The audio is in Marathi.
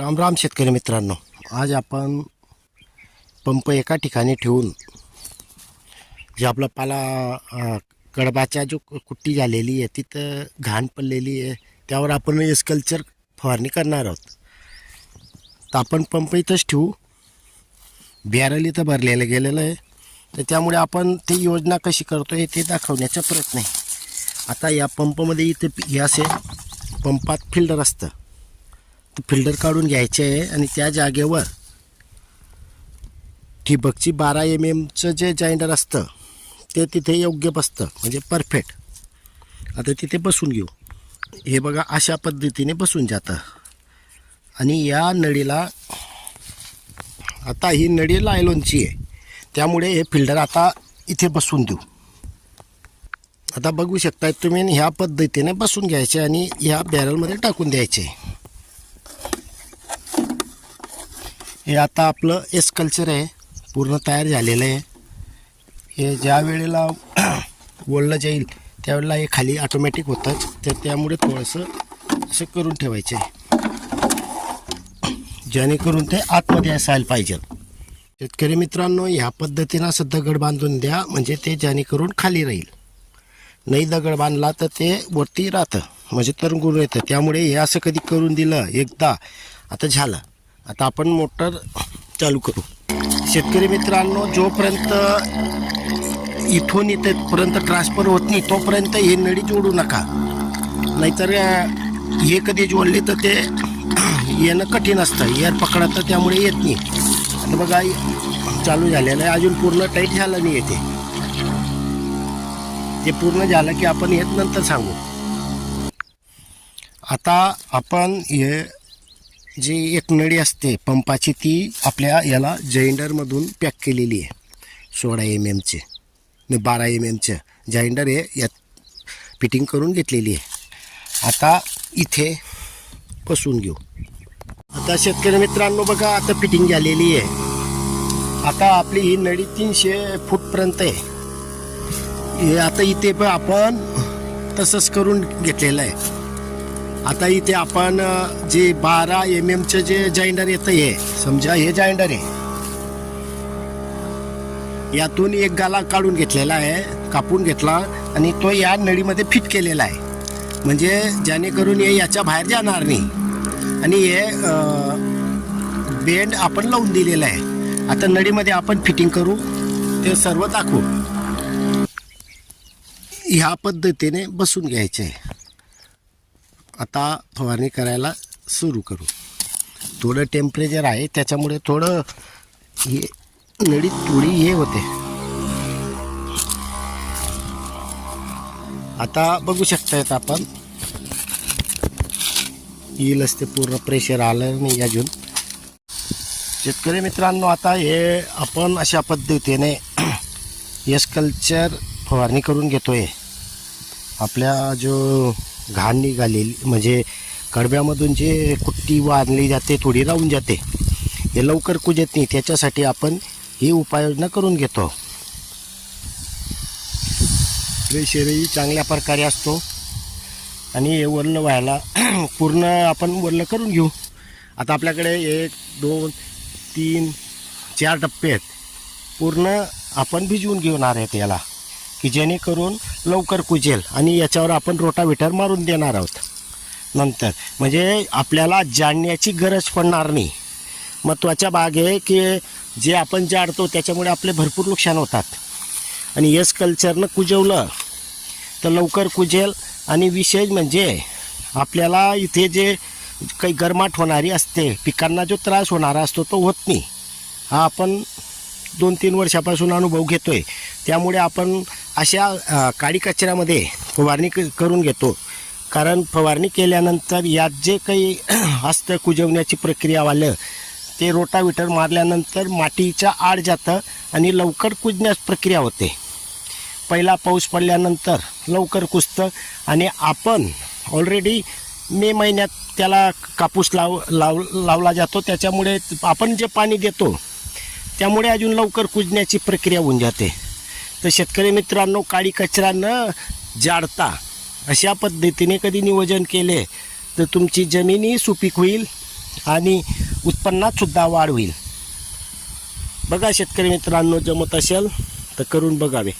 राम राम शेतकरी मित्रांनो. आज आपण पंप एका ठिकाणी ठेवून जे आपला पाला कडबाच्या जो कु- कुट्टी झालेली आहे तिथं घाण पडलेली आहे त्यावर आपण एस्कल्चर फवारणी करणार आहोत. तर आपण पंप इथंच ठेवू. बॅरल इथं भरलेलं गेलेलं आहे. तर त्यामुळे आपण ते योजना कशी करतो आहे ते दाखवण्याचा प्रयत्न आहे. आता या पंपमध्ये इथे हे असे पंपात फिल्टर असतं फिल्टर काढून घ्यायचे आहे आणि त्या जागेवर ठिबकची बारा एम एमचं जे जाइंडर असतं ते तिथे योग्य बसतं म्हणजे परफेक्ट. आता तिथे बसून घेऊ. हे बघा अशा पद्धतीने बसून जातं. आणि या नळीला आता ही नळी लायलॉनची आहे. त्यामुळे हे फिल्टर आता इथे बसून देऊ. आता बघू शकता तुम्ही ह्या पद्धतीने बसून घ्यायचे आणि ह्या बॅरलमध्ये टाकून द्यायचे. हे आता आपलं एस कल्चर आहे. पूर्ण तयार झालेलं आहे. हे ज्या वेळेला ओढलं जाईल त्यावेळेला हे खाली ऑटोमॅटिक होतंच तर त्यामुळे थोडंसं असं करून ठेवायचं आहे. जेणेकरून ते आतमध्ये असायला पाहिजे. शेतकरी मित्रांनो ह्या पद्धतीनं असं दगड बांधून द्या म्हणजे ते जेणेकरून खाली राहील. नाही दगड बांधला तर ते वरती राहतं म्हणजे तरुण तरंगून येतं. त्यामुळे हे असं कधी करून दिलं एकदा. आता झालं. आता आपण मोटर चालू करू. शेतकरी मित्रांनो जोपर्यंत इथून इथेपर्यंत ट्रान्सफर होत नाही तोपर्यंत हे नळी जोडू नका. नाहीतर हे कधी जोडले तर ते येणं कठीण असतं. एअर पकडतं त्यामुळे येत नाही. आता बघा चालू झालेलं आहे. अजून पूर्ण टाईट झालं नाही येते ते पूर्ण झालं की आपण येत नंतर सांगू. आता आपण हे जी एक नळी असते पंपाची ती आपल्या याला जैंडरमधून पॅक केलेली आहे सोळा एम एमचे आणि बारा एम एमचं जाइंडर हे यात फिटिंग करून घेतलेली आहे. आता इथे बसून घेऊ. आता शेतकरी मित्रांनो बघा आता फिटिंग झालेली आहे. आता आपली ही नळी तीनशे फूटपर्यंत आहे. हे आता इथे पण आपण तसंच करून घेतलेलं आहे. आता इथे आपण जे बारा एम एमचे जे जाइंडर येतं हे समजा हे जाइंडर आहे. यातून एक गाला काढून घेतलेला आहे कापून घेतला आणि तो या नळीमध्ये फिट केलेला आहे. म्हणजे जेणेकरून हे याच्या बाहेर जाणार नाही. आणि हे बेंड आपण लावून दिलेला आहे. आता नळीमध्ये आपण फिटिंग करू ते सर्व दाखवू. ह्या पद्धतीने बसून घ्यायचे. आहे आता फवारणी करायला सुरू करू. थोडं टेम्परेचर आहे त्याच्यामुळे थोडं हे नळी थोडी हे होते. आता बघू शकतायत आपण. येईल असते पूर्ण प्रेशर आलं नाही अजून. शेतकरी मित्रांनो आता हे आपण अशा पद्धतीने यश कल्चर फवारणी करून घेतोय. आपल्या जो घाण निघालेली म्हणजे कडब्यामधून जे कुट्टी वाढली जाते थोडी राहून जाते. हे लवकर कुजत नाही त्याच्यासाठी आपण ही उपाययोजना करून घेतो. शेरही चांगल्या प्रकारे असतो. आणि हे वरलं व्हायला पूर्ण आपण वर्ण करून घेऊ. आता आपल्याकडे एक दोन तीन चार टप्पे आहेत. पूर्ण आपण भिजवून घेणार आहेत याला. की जेणेकरून लवकर कुजेल आणि याच्यावर आपण रोटाविटर मारून देणार आहोत. नंतर म्हणजे आपल्याला जाणण्याची गरज पडणार नाही. महत्त्वाच्या बाग आहे की जे आपण जाडतो त्याच्यामुळे आपले भरपूर नुकसान होतात. आणि यस कल्चरनं कुजवलं तर लवकर कुजेल आणि विशेष म्हणजे आपल्याला इथे जे काही गरमाट होणारी असते पिकांना जो त्रास होणारा असतो तो होत नाही. हा आपण दोन तीन वर्षापासून अनुभव घेतो आहे त्यामुळे आपण अशा काळी कचऱ्यामध्ये फवारणी क- करून घेतो. कारण फवारणी केल्यानंतर यात जे काही असतं कुजवण्याची प्रक्रिया वालं ते रोटाविटर मारल्यानंतर मातीच्या आड जातं आणि लवकर कुजण्यास प्रक्रिया होते. पहिला पाऊस पडल्यानंतर लवकर कुजतं आणि आपण ऑलरेडी मे महिन्यात त्याला कापूस लाव लाव लावला जातो. त्याच्यामुळे आपण जे पाणी देतो त्यामुळे अजून लवकर कुजण्याची प्रक्रिया होऊन जाते. तर शेतकरी मित्रांनो काळी कचरा न जाडता अशा पद्धतीने कधी नियोजन केले तर तुमची जमीनही सुपीक होईल आणि उत्पन्नातसुद्धा वाढ होईल. बघा शेतकरी मित्रांनो जमत असेल तर करून बघावे.